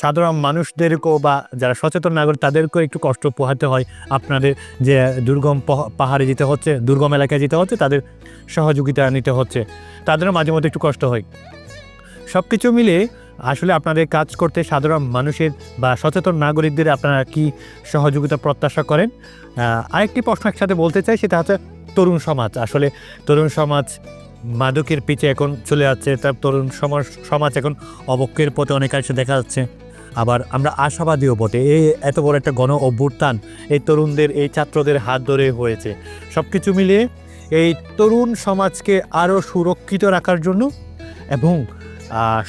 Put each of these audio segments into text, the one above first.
সাধারণ মানুষদেরকেও বা যারা সচেতন নাগরিক, তাদেরকেও একটু কষ্ট পোহাতে হয়। আপনাদের যে দুর্গম পাহাড়ে যেতে হচ্ছে, দুর্গম এলাকায় যেতে হচ্ছে, তাদের সহযোগিতা নিতে হচ্ছে। তাদেরও মাঝে মধ্যে একটু কষ্ট হয়। সব কিছু মিলে আসলে আপনাদের কাজ করতে সাধারণ মানুষের বা সচেতন নাগরিকদের আপনারা কি সহযোগিতা, প্রত্যাশা করেন? আরেকটি প্রশ্ন একসাথে বলতে চাই, সেটা হচ্ছে তরুণ সমাজ। আসলে তরুণ সমাজ মাদকের পিছে এখন চলে যাচ্ছে, তার তরুণ সমাজ সমাজ এখন অবক্ষের পথে অনেকাংশে দেখা যাচ্ছে। আবার আমরা আশাবাদীও বটে এই এত বড় একটা গণ অভ্যুত্থান এই তরুণদের, এই ছাত্রদের হাত ধরে হয়েছে। সব কিছু মিলিয়ে এই তরুণ সমাজকে আরও সুরক্ষিত রাখার জন্য এবং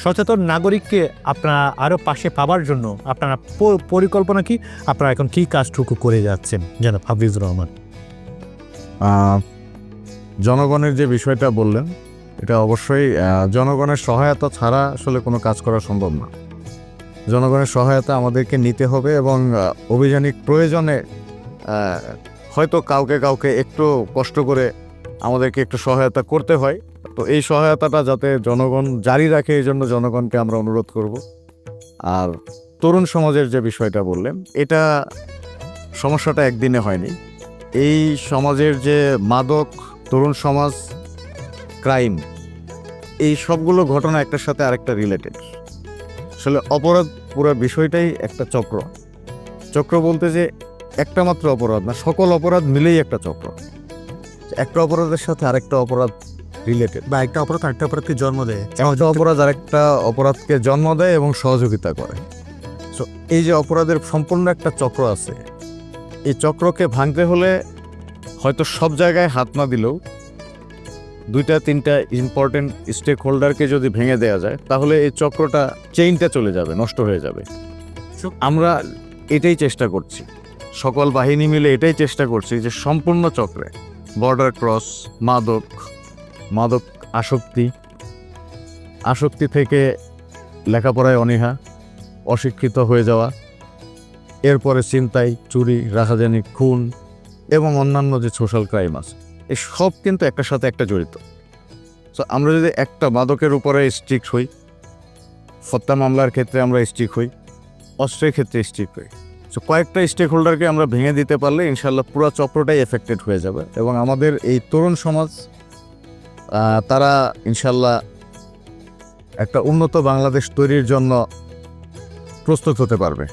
সচেতন নাগরিককে আপনারা আরও পাশে পাবার জন্য আপনারা পরিকল্পনা কি? আপনারা এখন কী কাজটুকু করে যাচ্ছেন? যেন হাফিজুর রহমান। জনগণের যে বিষয়টা বললেন, এটা অবশ্যই জনগণের সহায়তা ছাড়া আসলে কোনো কাজ করা সম্ভব না। জনগণের সহায়তা আমাদেরকে নিতে হবে এবং অভিযানিক প্রয়োজনে হয়তো কাউকে কাউকে একটু কষ্ট করে আমাদেরকে একটু সহায়তা করতে হয়। তো এই সহায়তাটা যাতে জনগণ জারি রাখে, এই জন্য জনগণকে আমরা অনুরোধ করব। আর তরুণ সমাজের যে বিষয়টা বললেন, এটা সমস্যাটা একদিনে হয়নি। এই সমাজের যে মাদক তরুণ সমাজ ক্রাইম এই সবগুলো ঘটনা একটার সাথে আরেকটা রিলেটেড আসলে অপরাধ পুরো বিষয়টাই একটা চক্র। চক্র বলতে যে একটা মাত্র অপরাধ না সকল অপরাধ মিলেই একটা চক্র। একটা অপরাধের সাথে আরেকটা অপরাধ রিলেটেড বা একটা অপরাধ আরেকটা অপরাধকে জন্ম দেয়। একটা অপরাধ আরেকটা অপরাধকে জন্ম দেয় এবং সহযোগিতা করে। সো এই যে অপরাধের সম্পূর্ণ একটা চক্র আছে এই চক্রকে ভাঙতে হলে হয়তো সব জায়গায় হাত না দিলেও দুইটা, তিনটা ইম্পর্টেন্ট স্টেক হোল্ডারকে যদি ভেঙে দেওয়া যায়, তাহলে এই চক্রটা চেইনটা চলে যাবে, নষ্ট হয়ে যাবে। আমরা এটাই চেষ্টা করছি। সকল বাহিনী মিলে এটাই চেষ্টা করছি যে সম্পূর্ণ চক্রে বর্ডার ক্রস মাদক মাদক আসক্তি আসক্তি থেকে লেখাপড়ায় অনীহা, অশিক্ষিত হয়ে যাওয়া, এরপরে চিন্তাই চুরি রাখাজানি খুন এবং অন্যান্য যে সোশ্যাল ক্রাইম আছে এই সব কিন্তু একটার সাথে একটা জড়িত। সো আমরা যদি একটা মাদকের উপরে স্ট্রিক্ট হই, হত্যা মামলার ক্ষেত্রে আমরা স্ট্রিক হই, অস্ত্রের ক্ষেত্রে স্ট্রিক হই। সো কয়েকটা স্টেক হোল্ডারকে আমরা ভেঙে দিতে পারলে ইনশাল্লাহ পুরো চক্রটাই এফেক্টেড হয়ে যাবে এবং আমাদের এই তরুণ সমাজ তারা ইনশাল্লাহ একটা উন্নত বাংলাদেশ তৈরির জন্য প্রস্তুত হতে পারবে।